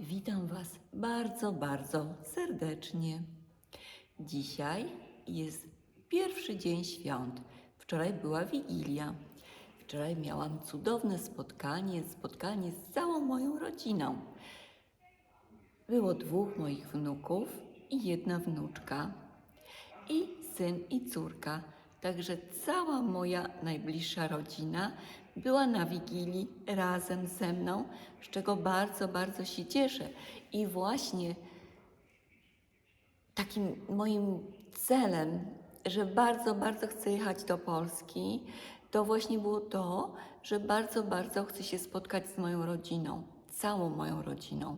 Witam Was bardzo, bardzo serdecznie. Dzisiaj jest pierwszy dzień świąt. Wczoraj była Wigilia. Wczoraj miałam cudowne spotkanie, spotkanie z całą moją rodziną. Było dwóch moich wnuków i jedna wnuczka, i syn i córka. Także cała moja najbliższa rodzina była na Wigilii razem ze mną, z czego bardzo, bardzo się cieszę. I właśnie takim moim celem, że bardzo, bardzo chcę jechać do Polski, to właśnie było to, że bardzo, bardzo chcę się spotkać z moją rodziną, całą moją rodziną,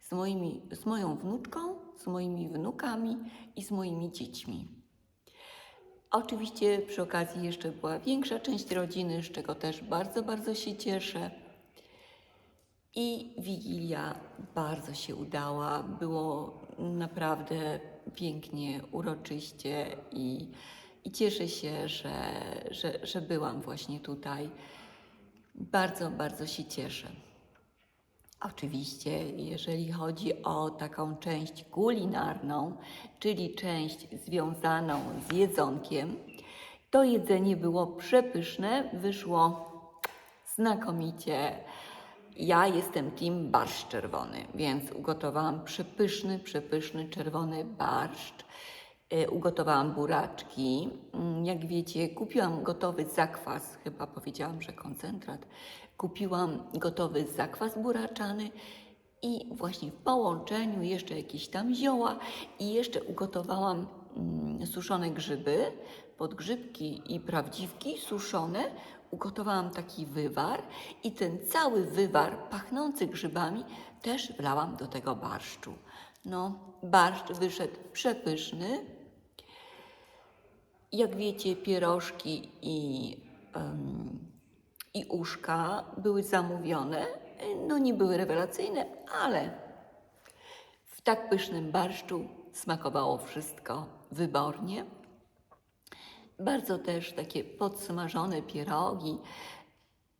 z, moimi, z moją wnuczką, z moimi wnukami i z moimi dziećmi. Oczywiście przy okazji jeszcze była większa część rodziny, z czego też bardzo, bardzo się cieszę. I Wigilia bardzo się udała. Było naprawdę pięknie, uroczyście i, i cieszę się, że, że, że byłam właśnie tutaj. Bardzo, bardzo się cieszę. Oczywiście, jeżeli chodzi o taką część kulinarną, czyli część związaną z jedzonkiem, to jedzenie było przepyszne, wyszło znakomicie. Ja jestem team barszcz czerwony, więc ugotowałam przepyszny, przepyszny czerwony barszcz. E, Ugotowałam buraczki. Mm, Jak wiecie, kupiłam gotowy zakwas, chyba powiedziałam, że koncentrat. Kupiłam gotowy zakwas buraczany i właśnie w połączeniu jeszcze jakieś tam zioła i jeszcze ugotowałam mm, suszone grzyby, podgrzybki i prawdziwki suszone. Ugotowałam taki wywar i ten cały wywar pachnący grzybami też wlałam do tego barszczu. No, barszcz wyszedł przepyszny. Jak wiecie, pierożki i, em, i uszka były zamówione. No nie były rewelacyjne, ale w tak pysznym barszczu smakowało wszystko wybornie. Bardzo też takie podsmażone pierogi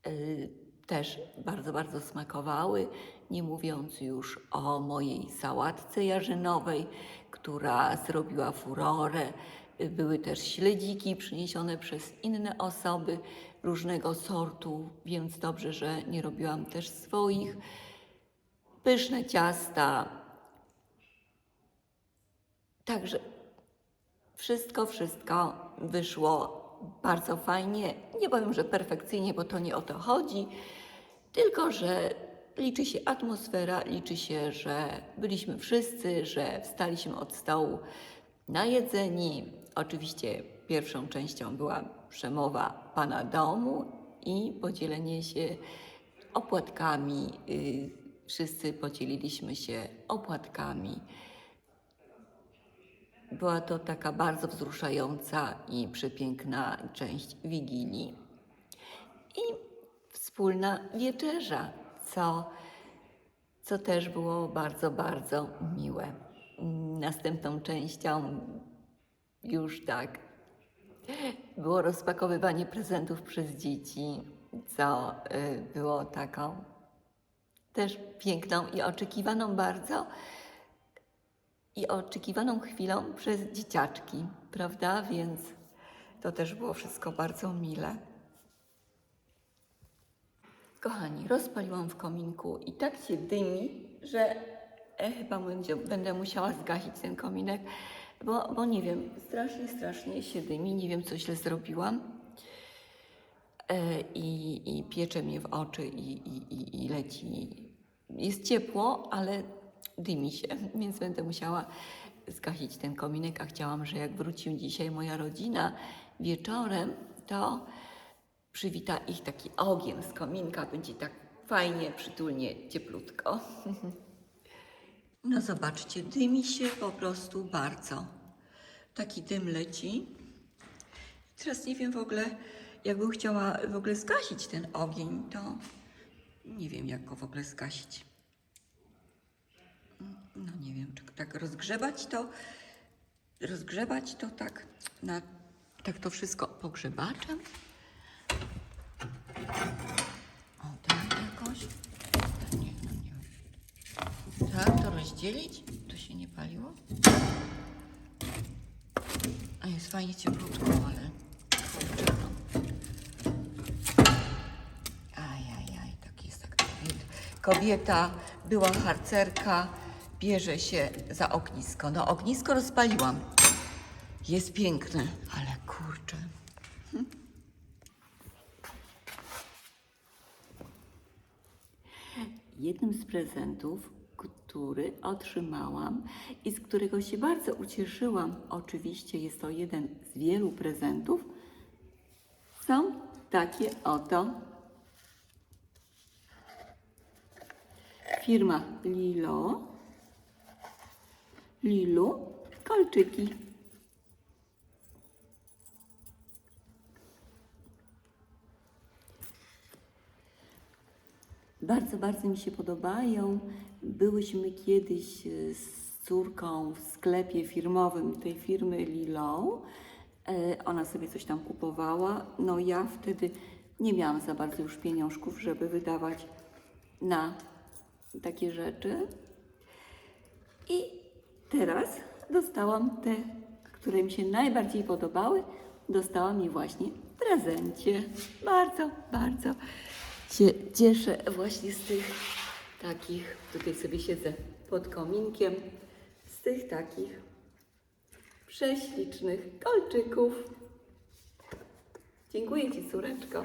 y, też bardzo, bardzo smakowały. Nie mówiąc już o mojej sałatce jarzynowej, która zrobiła furorę. Były też śledziki przyniesione przez inne osoby różnego sortu, więc dobrze, że nie robiłam też swoich. Pyszne ciasta. Także wszystko, wszystko wyszło bardzo fajnie. Nie powiem, że perfekcyjnie, bo to nie o to chodzi, tylko że liczy się atmosfera, liczy się, że byliśmy wszyscy, że wstaliśmy od stołu najedzeni. Oczywiście pierwszą częścią była przemowa pana domu i podzielenie się opłatkami. Y, Wszyscy podzieliliśmy się opłatkami. Była to taka bardzo wzruszająca i przepiękna część Wigilii. I wspólna wieczerza, co, co też było bardzo, bardzo miłe. Następną częścią już tak było rozpakowywanie prezentów przez dzieci, co y, było taką też piękną i oczekiwaną bardzo i oczekiwaną chwilą przez dzieciaczki, prawda? Więc to też było wszystko bardzo mile. Kochani, rozpaliłam w kominku i tak się dymi, że e, chyba będzie, będę musiała zgasić ten kominek, bo, bo nie wiem, strasznie, strasznie się dymi, nie wiem, co źle zrobiłam. E, i, I piecze mnie w oczy i, i, i, i leci. Jest ciepło, ale dymi się, więc będę musiała zgasić ten kominek, a chciałam, że jak wróci dzisiaj moja rodzina wieczorem, to przywita ich taki ogień z kominka, będzie tak fajnie, przytulnie, cieplutko. No zobaczcie, dymi się po prostu bardzo. Taki dym leci. Teraz nie wiem w ogóle, jakbym chciała w ogóle zgasić ten ogień, to nie wiem, jak go w ogóle zgasić. No nie wiem, czy tak rozgrzebać to, rozgrzebać to tak, na, tak to wszystko pogrzebaczem. O, tak jakoś. Nie, no nie wiem. To rozdzielić. Tu się nie paliło. A jest fajnie cieplutko, ale kurczę. Ajajaj, tak jest tak kobieta. Kobieta była harcerka, bierze się za ognisko. No ognisko rozpaliłam. Jest piękne, ale kurczę. Jednym z prezentów, który otrzymałam i z którego się bardzo ucieszyłam, oczywiście jest to jeden z wielu prezentów, są takie oto. Firma Lilo, Lilu, kolczyki. Bardzo, bardzo mi się podobają. Byłyśmy kiedyś e, z córką w sklepie firmowym tej firmy Lilo. E, Ona sobie coś tam kupowała. No ja wtedy nie miałam za bardzo już pieniążków, żeby wydawać na takie rzeczy. I teraz dostałam te, które mi się najbardziej podobały. Dostałam je właśnie w prezencie. Bardzo, bardzo się cieszę właśnie z tych takich, tutaj sobie siedzę pod kominkiem, z tych takich prześlicznych kolczyków. Dziękuję Ci, córeczko.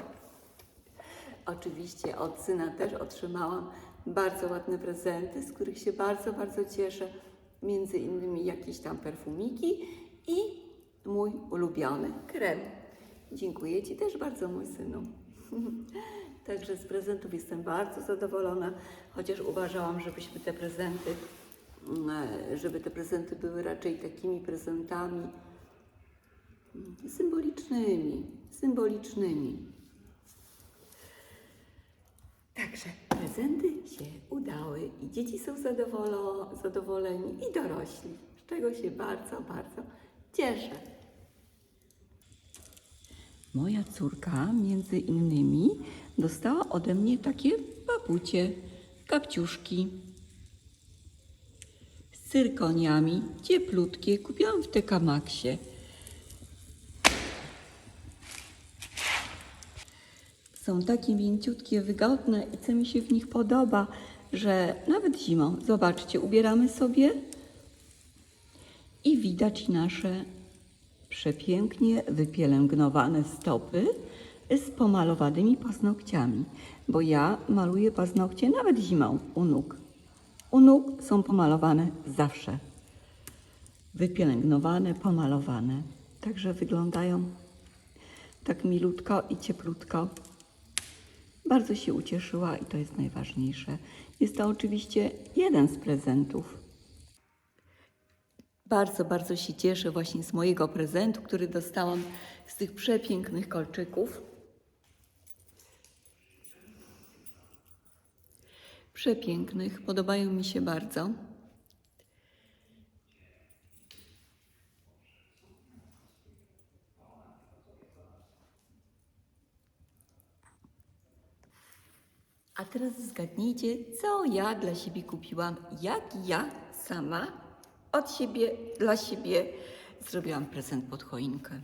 Oczywiście od syna też otrzymałam bardzo ładne prezenty, z których się bardzo, bardzo cieszę. Między innymi jakieś tam perfumiki i mój ulubiony krem. Dziękuję Ci też bardzo, mój synu. Także z prezentów jestem bardzo zadowolona, chociaż uważałam, żebyśmy te prezenty, mm, żeby te prezenty były raczej takimi prezentami mm, symbolicznymi, symbolicznymi. Także prezenty się udały i dzieci są zadowolo, zadowoleni i dorośli, z czego się bardzo, bardzo cieszę. Moja córka między innymi dostała ode mnie takie babucie, kapciuszki z cyrkoniami, cieplutkie, kupiłam w TK Maxie. Są takie mięciutkie, wygodne i co mi się w nich podoba, że nawet zimą, zobaczcie, ubieramy sobie i widać nasze przepięknie wypielęgnowane stopy z pomalowanymi paznokciami, bo ja maluję paznokcie nawet zimą u nóg. U nóg są pomalowane zawsze. Wypielęgnowane, pomalowane. Także wyglądają tak milutko i cieplutko. Bardzo się ucieszyła i to jest najważniejsze. Jest to oczywiście jeden z prezentów. Bardzo, bardzo się cieszę właśnie z mojego prezentu, który dostałam z tych przepięknych kolczyków. Przepięknych, podobają mi się bardzo. A teraz zgadnijcie, co ja dla siebie kupiłam, jak ja sama od siebie, dla siebie zrobiłam prezent pod choinkę.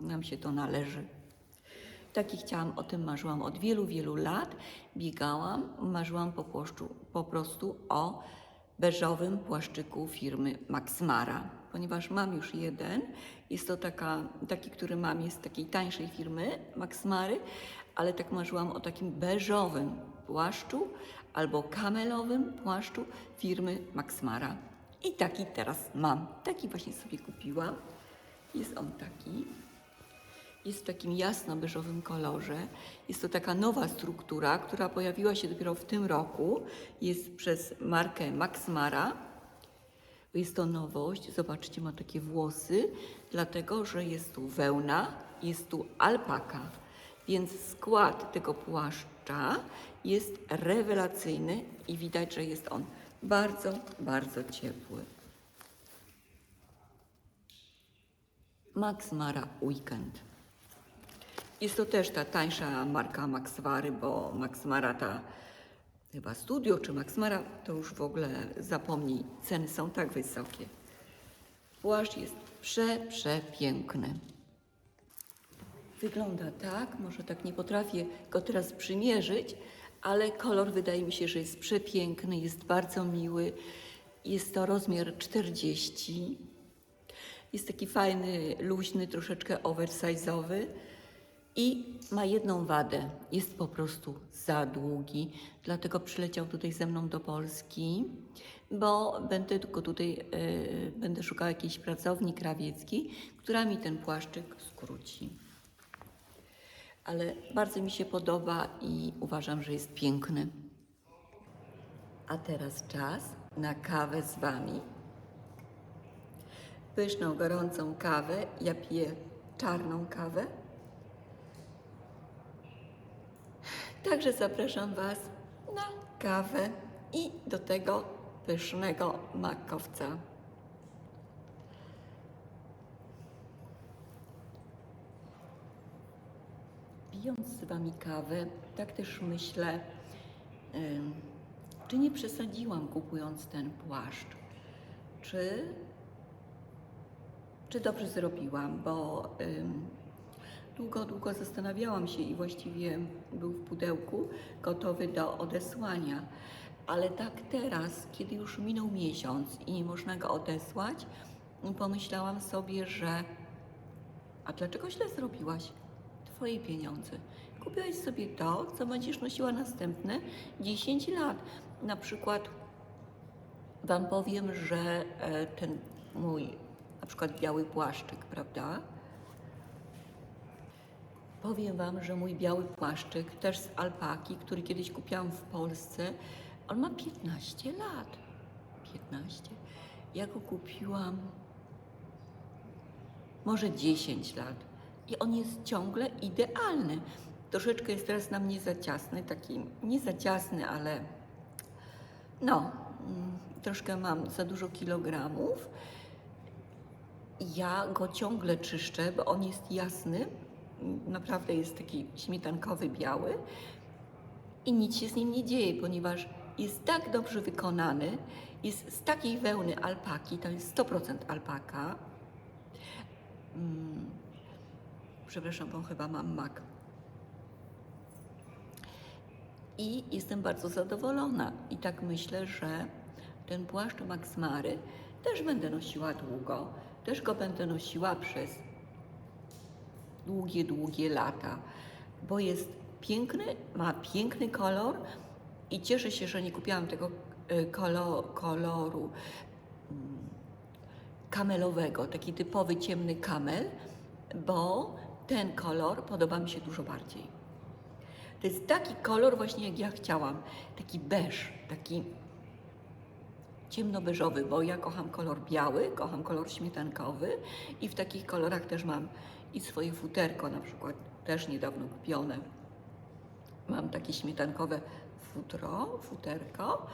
Nam się to należy. Taki chciałam, o tym marzyłam od wielu, wielu lat. Biegałam, marzyłam po, płaszczu, po prostu o beżowym płaszczyku firmy Maxmara, ponieważ mam już jeden. Jest to taka, taki, który mam, jest takiej tańszej firmy Maxmary, ale tak marzyłam o takim beżowym płaszczu albo kamelowym płaszczu firmy Maxmara. I taki teraz mam. Taki właśnie sobie kupiłam. Jest on taki. Jest w takim jasno-beżowym kolorze. Jest to taka nowa struktura, która pojawiła się dopiero w tym roku. Jest przez markę Maxmara. Jest to nowość. Zobaczcie, ma takie włosy, dlatego że jest tu wełna, jest tu alpaka. Więc skład tego płaszcza jest rewelacyjny i widać, że jest on bardzo, bardzo ciepły. Max Mara Weekend. Jest to też ta tańsza marka Maxwary, bo Max Mara ta chyba Studio czy Maxmara, to już w ogóle zapomnij, ceny są tak wysokie. Płaszcz jest prze, przepiękny. Wygląda tak, może tak nie potrafię go teraz przymierzyć, ale kolor wydaje mi się, że jest przepiękny, jest bardzo miły. Jest to rozmiar 40. Jest taki fajny, luźny, troszeczkę oversize'owy i ma jedną wadę. Jest po prostu za długi, dlatego przyleciał tutaj ze mną do Polski, bo będę tylko tutaj, e, będę szukała jakiejś pracowni krawieckiej, która mi ten płaszczyk skróci. Ale bardzo mi się podoba i uważam, że jest piękny. A teraz czas na kawę z Wami. Pyszną, gorącą kawę. Ja piję czarną kawę. Także zapraszam Was na kawę i do tego pysznego makowca. Pijąc z Wami kawę, tak też myślę, czy nie przesadziłam kupując ten płaszcz? Czy, czy dobrze zrobiłam? Bo długo, długo zastanawiałam się i właściwie był w pudełku gotowy do odesłania. Ale tak teraz, kiedy już minął miesiąc i nie można go odesłać, pomyślałam sobie, że a dlaczego źle zrobiłaś? Twoje pieniądze. Kupiłaś sobie to, co będziesz nosiła następne 10 lat. Na przykład Wam powiem, że e, ten mój, na przykład biały płaszczyk, prawda? Powiem Wam, że mój biały płaszczyk, też z alpaki, który kiedyś kupiłam w Polsce, on ma 15 lat. 15. Ja go kupiłam może 10 lat. I on jest ciągle idealny. Troszeczkę jest teraz na mnie za ciasny, taki nie za ciasny, ale no, mm, troszkę mam za dużo kilogramów. Ja go ciągle czyszczę, bo on jest jasny. Naprawdę jest taki śmietankowy, biały. I nic się z nim nie dzieje, ponieważ jest tak dobrze wykonany, jest z takiej wełny alpaki, to jest 100% alpaka. Mm, przepraszam, bo chyba mam mak. I jestem bardzo zadowolona. I tak myślę, że ten płaszcz Max Mary też będę nosiła długo. Też go będę nosiła przez długie, długie lata, bo jest piękny, ma piękny kolor i cieszę się, że nie kupiłam tego y, kolo, koloru mm, kamelowego, taki typowy ciemny kamel, bo ten kolor podoba mi się dużo bardziej. To jest taki kolor właśnie jak ja chciałam, taki beż, taki ciemnobeżowy, bo ja kocham kolor biały, kocham kolor śmietankowy i w takich kolorach też mam i swoje futerko, na przykład też niedawno kupione. Mam takie śmietankowe futro, futerko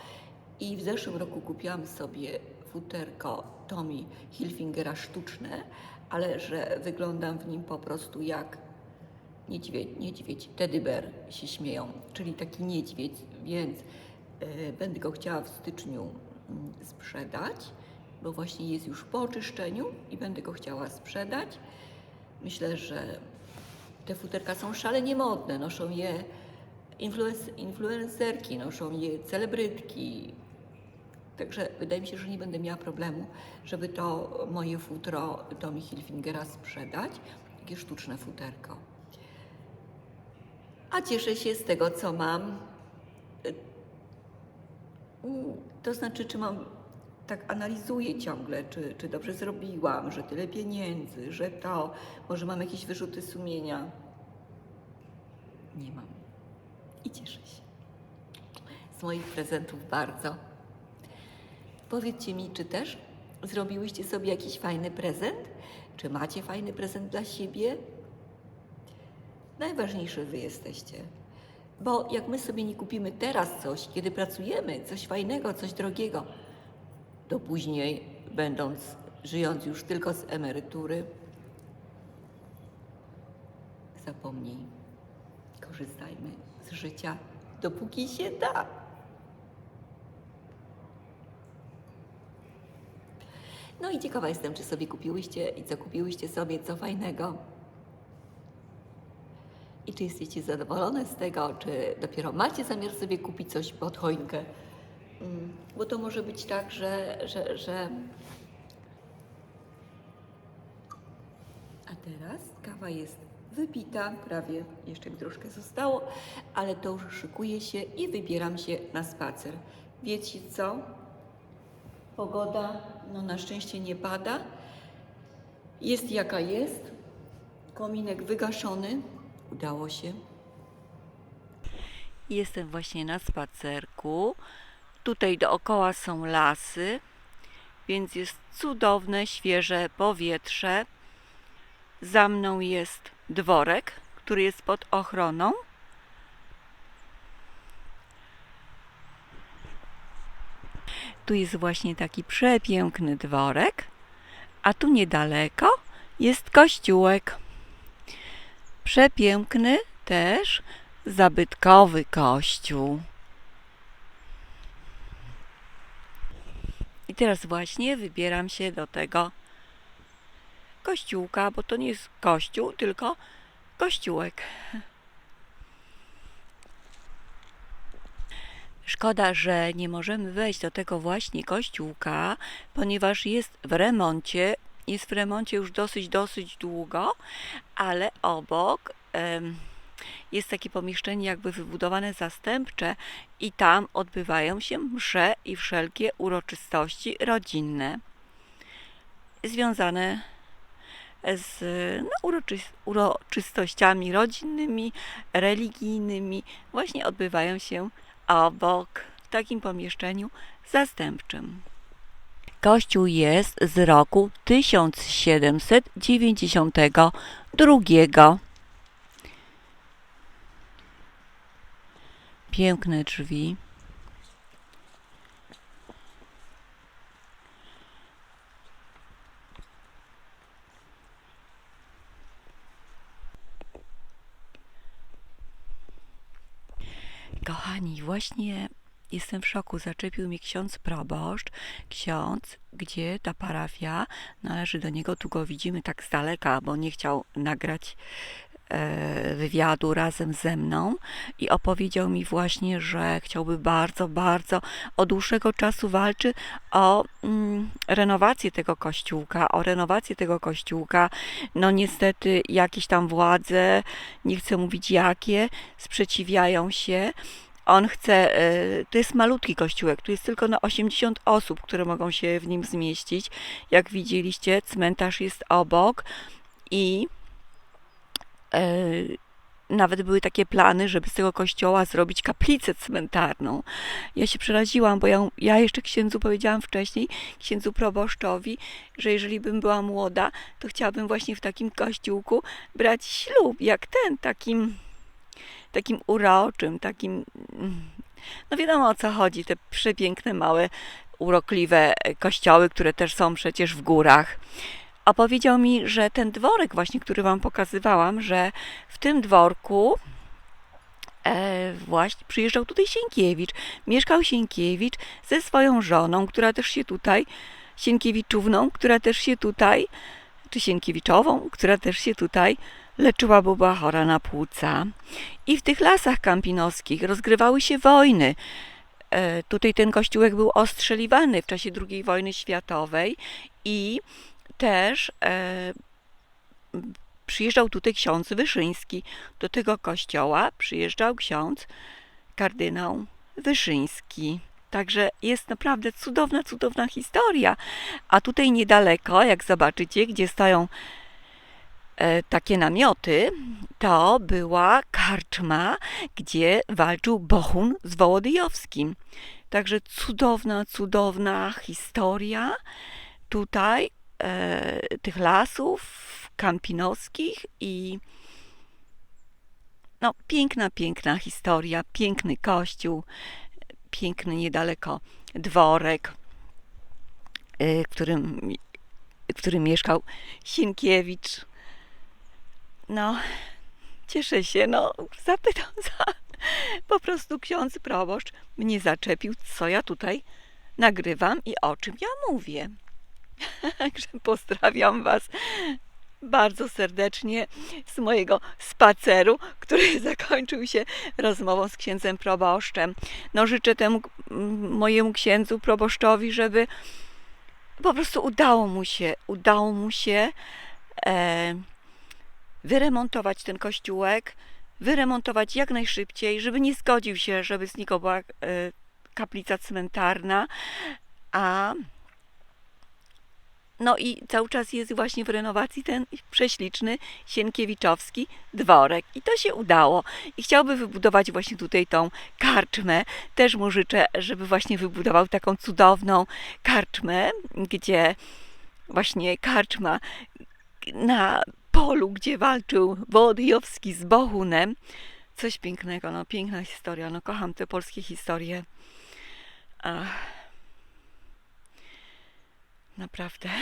i w zeszłym roku kupiłam sobie futerko Tommy Hilfingera sztuczne, ale że wyglądam w nim po prostu jak niedźwiedź, niedźwiedź, teddy bear się śmieją, czyli taki niedźwiedź, więc e, będę go chciała w styczniu sprzedać, bo właśnie jest już po oczyszczeniu i będę go chciała sprzedać. Myślę, że te futerka są szalenie modne, noszą je influenc- influencerki, noszą je celebrytki. Także wydaje mi się, że nie będę miała problemu, żeby to moje futro Tommy Hilfingera sprzedać, takie sztuczne futerko. A cieszę się z tego, co mam. To znaczy, czy mam, tak analizuję ciągle, czy, czy dobrze zrobiłam, że tyle pieniędzy, że to, może mam jakieś wyrzuty sumienia. Nie mam. I cieszę się. Z moich prezentów bardzo. Powiedzcie mi, czy też zrobiłyście sobie jakiś fajny prezent? Czy macie fajny prezent dla siebie? Najważniejsze wy jesteście. Bo jak my sobie nie kupimy teraz coś, kiedy pracujemy, coś fajnego, coś drogiego, to później, będąc, żyjąc już tylko z emerytury, zapomnij. Korzystajmy z życia, dopóki się da. No i ciekawa jestem, czy sobie kupiłyście i co kupiłyście sobie, co fajnego. I czy jesteście zadowolone z tego, czy dopiero macie zamiar sobie kupić coś pod choinkę? Mm, Bo to może być tak, że, że, że... A teraz kawa jest wypita, prawie jeszcze mi troszkę zostało, ale to już szykuję się i wybieram się na spacer. Wiecie co? Pogoda, no na szczęście nie pada. Jest jaka jest. Kominek wygaszony. Udało się. Jestem właśnie na spacerku. Tutaj dookoła są lasy, więc jest cudowne, świeże powietrze. Za mną jest dworek, który jest pod ochroną. Tu jest właśnie taki przepiękny dworek, a tu niedaleko jest kościółek. Przepiękny też zabytkowy kościół. I teraz właśnie wybieram się do tego kościółka, bo to nie jest kościół, tylko kościółek. Szkoda, że nie możemy wejść do tego właśnie kościółka, ponieważ jest w remoncie. Jest w remoncie już dosyć, dosyć długo, ale obok jest takie pomieszczenie jakby wybudowane zastępcze i tam odbywają się msze i wszelkie uroczystości rodzinne związane z no, uroczys- uroczystościami rodzinnymi, religijnymi, właśnie odbywają się obok w takim pomieszczeniu zastępczym. Kościół jest z roku 1792. Piękne drzwi. Kochani, właśnie jestem w szoku. Zaczepił mnie ksiądz proboszcz, ksiądz, gdzie ta parafia należy do niego. Tu go widzimy tak z daleka, bo nie chciał nagrać e, wywiadu razem ze mną i opowiedział mi właśnie, że chciałby bardzo, bardzo od dłuższego czasu walczy o mm, renowację tego kościółka, o renowację tego kościółka. No niestety jakieś tam władze, nie chcę mówić jakie, sprzeciwiają się. On chce, e, to jest malutki kościółek, tu jest tylko na 80 osób, które mogą się w nim zmieścić. Jak widzieliście, cmentarz jest obok i e, nawet były takie plany, żeby z tego kościoła zrobić kaplicę cmentarną. Ja się przeraziłam, bo ja, ja jeszcze księdzu powiedziałam wcześniej, księdzu proboszczowi, że jeżeli bym była młoda, to chciałabym właśnie w takim kościółku brać ślub, jak ten, takim, takim uroczym, takim, no wiadomo o co chodzi, te przepiękne, małe, urokliwe kościoły, które też są przecież w górach opowiedział mi, że ten dworek właśnie, który Wam pokazywałam, że w tym dworku e, właśnie przyjeżdżał tutaj Sienkiewicz. Mieszkał Sienkiewicz ze swoją żoną, która też się tutaj, Sienkiewiczówną, która też się tutaj, czy Sienkiewiczową, która też się tutaj leczyła, była chora na płuca. I w tych lasach kampinoskich rozgrywały się wojny. E, tutaj ten kościółek był ostrzeliwany w czasie II wojny światowej i też e, przyjeżdżał tutaj ksiądz Wyszyński. Do tego kościoła przyjeżdżał ksiądz kardynał Wyszyński. Także jest naprawdę cudowna, cudowna historia. A tutaj niedaleko, jak zobaczycie, gdzie stoją takie namioty, to była karczma, gdzie walczył Bohun z Wołodyjowskim. Także cudowna, cudowna historia tutaj e, tych lasów kampinoskich i no, piękna, piękna historia, piękny kościół, piękny niedaleko dworek, e, którym, w którym mieszkał Sienkiewicz. No, cieszę się, no, zapytał, za, po prostu ksiądz proboszcz mnie zaczepił, co ja tutaj nagrywam i o czym ja mówię. Także pozdrawiam Was bardzo serdecznie z mojego spaceru, który zakończył się rozmową z księdzem proboszczem. No życzę temu mm, mojemu księdzu proboszczowi, żeby po prostu udało mu się, udało mu się e, wyremontować ten kościółek, wyremontować jak najszybciej, żeby nie zgodził się, żeby znikła była e, kaplica cmentarna, a no i cały czas jest właśnie w renowacji ten prześliczny Sienkiewiczowski dworek. I to się udało. I chciałby wybudować właśnie tutaj tą karczmę. Też mu życzę, żeby właśnie wybudował taką cudowną karczmę, gdzie właśnie karczma na polu, gdzie walczył Wołodyjowski z Bohunem. Coś pięknego, no piękna historia. No kocham te polskie historie. Ach. Naprawdę.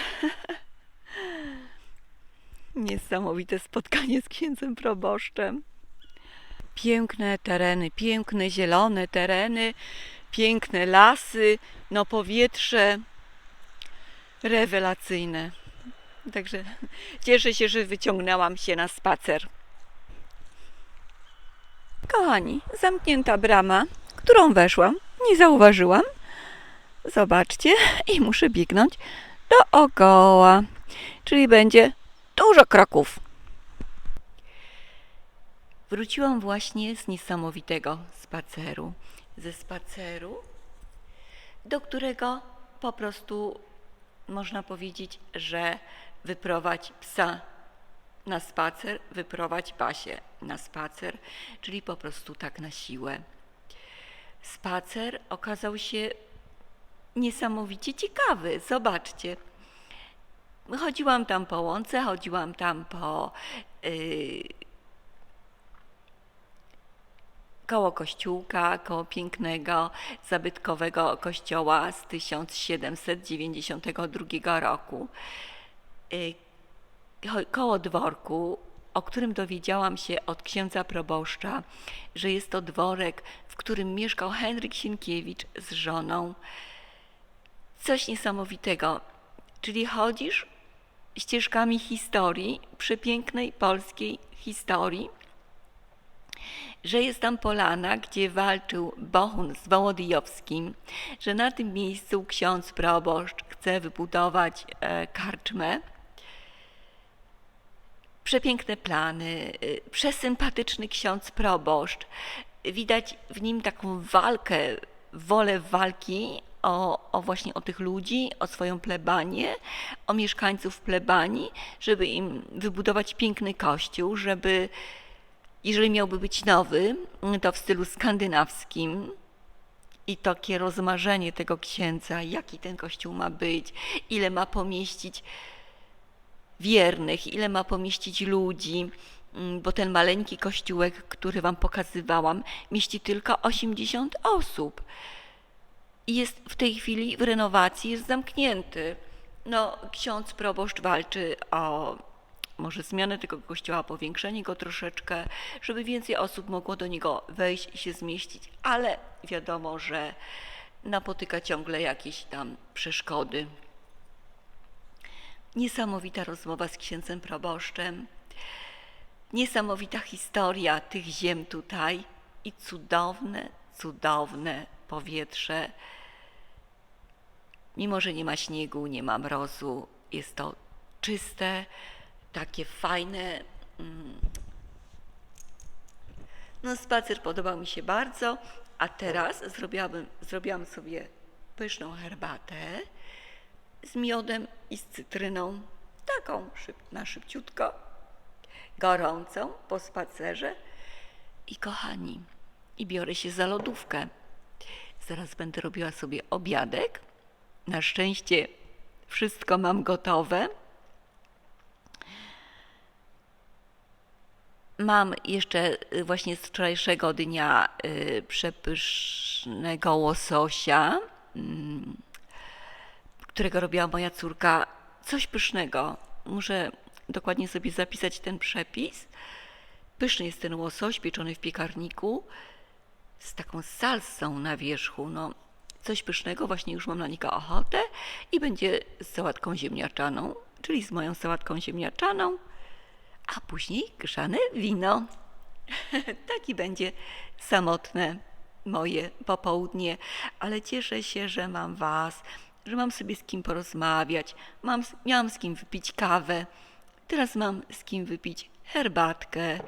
Niesamowite spotkanie z księdzem proboszczem. Piękne tereny, piękne zielone tereny, piękne lasy, no powietrze rewelacyjne. Także cieszę się, że wyciągnęłam się na spacer. Kochani, zamknięta brama, którą weszłam, nie zauważyłam. Zobaczcie, i muszę biegnąć dookoła, czyli będzie dużo kroków. Wróciłam właśnie z niesamowitego spaceru. Ze spaceru, do którego po prostu można powiedzieć, że wyprowadź psa na spacer, wyprowadź pasie na spacer, czyli po prostu tak na siłę. Spacer okazał się niesamowicie ciekawy. Zobaczcie. Chodziłam tam po łące, chodziłam tam po yy, koło kościółka, koło pięknego, zabytkowego kościoła z 1792 roku. Ko- koło dworku, o którym dowiedziałam się od księdza proboszcza, że jest to dworek, w którym mieszkał Henryk Sienkiewicz z żoną coś niesamowitego. Czyli chodzisz ścieżkami historii, przepięknej polskiej historii, że jest tam polana, gdzie walczył Bohun z Wołodyjowskim, że na tym miejscu ksiądz proboszcz chce wybudować e, karczmę. Przepiękne plany, y, przesympatyczny ksiądz proboszcz. Widać w nim taką walkę, wolę walki o, o właśnie o tych ludzi, o swoją plebanię, o mieszkańców plebanii, żeby im wybudować piękny kościół, żeby jeżeli miałby być nowy, to w stylu skandynawskim, i takie rozmarzenie tego księdza, jaki ten kościół ma być, ile ma pomieścić wiernych, ile ma pomieścić ludzi, mm, bo ten maleńki kościółek, który Wam pokazywałam, mieści tylko 80 osób i jest w tej chwili w renowacji, jest zamknięty. No, ksiądz proboszcz walczy o może zmianę tego kościoła, powiększenie go troszeczkę, żeby więcej osób mogło do niego wejść i się zmieścić, ale wiadomo, że napotyka ciągle jakieś tam przeszkody. Niesamowita rozmowa z księdzem proboszczem, niesamowita historia tych ziem tutaj i cudowne, cudowne powietrze. Mimo, że nie ma śniegu, nie ma mrozu, jest to czyste, takie fajne. mm. No, spacer podobał mi się bardzo, a teraz zrobiłabym, zrobiłam sobie pyszną herbatę z miodem i z cytryną, taką szyb, na szybciutko, gorącą po spacerze. I kochani, i biorę się za lodówkę. Zaraz będę robiła sobie obiadek. Na szczęście wszystko mam gotowe. Mam jeszcze y, właśnie z wczorajszego dnia y, przepysznego łososia, mm, którego robiła moja córka. Coś pysznego. Muszę dokładnie sobie zapisać ten przepis. Pyszny jest ten łosoś pieczony w piekarniku z taką salsą na wierzchu. No, coś pysznego, właśnie już mam na niego ochotę i będzie z sałatką ziemniaczaną, czyli z moją sałatką ziemniaczaną, a później grzane wino. Taki będzie samotne moje popołudnie, ale cieszę się, że mam Was, że mam sobie z kim porozmawiać, mam, miałam z kim wypić kawę, teraz mam z kim wypić herbatkę,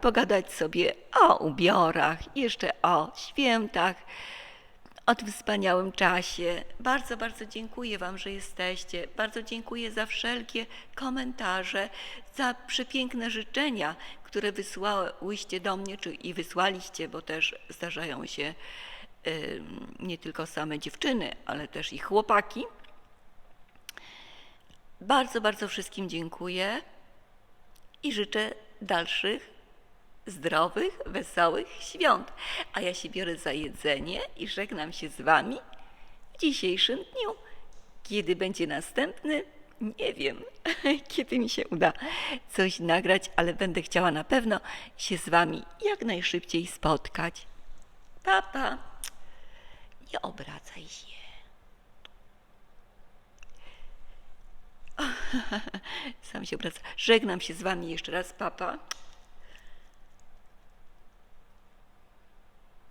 pogadać sobie o ubiorach, jeszcze o świętach, o tym wspaniałym czasie. Bardzo, bardzo dziękuję Wam, że jesteście. Bardzo dziękuję za wszelkie komentarze, za przepiękne życzenia, które wysłałyście do mnie, czy i wysłaliście, bo też zdarzają się nie tylko same dziewczyny, ale też i chłopaki. Bardzo, bardzo wszystkim dziękuję i życzę dalszych zdrowych, wesołych świąt. A ja się biorę za jedzenie i żegnam się z Wami w dzisiejszym dniu. Kiedy będzie następny, nie wiem, kiedy mi się uda coś nagrać, ale będę chciała na pewno się z Wami jak najszybciej spotkać. Papa, pa. Nie obracaj się. Sam się obraca. Żegnam się z Wami jeszcze raz, papa.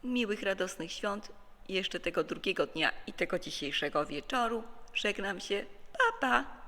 Miłych, radosnych świąt, jeszcze tego drugiego dnia i tego dzisiejszego wieczoru. Żegnam się. Pa, pa.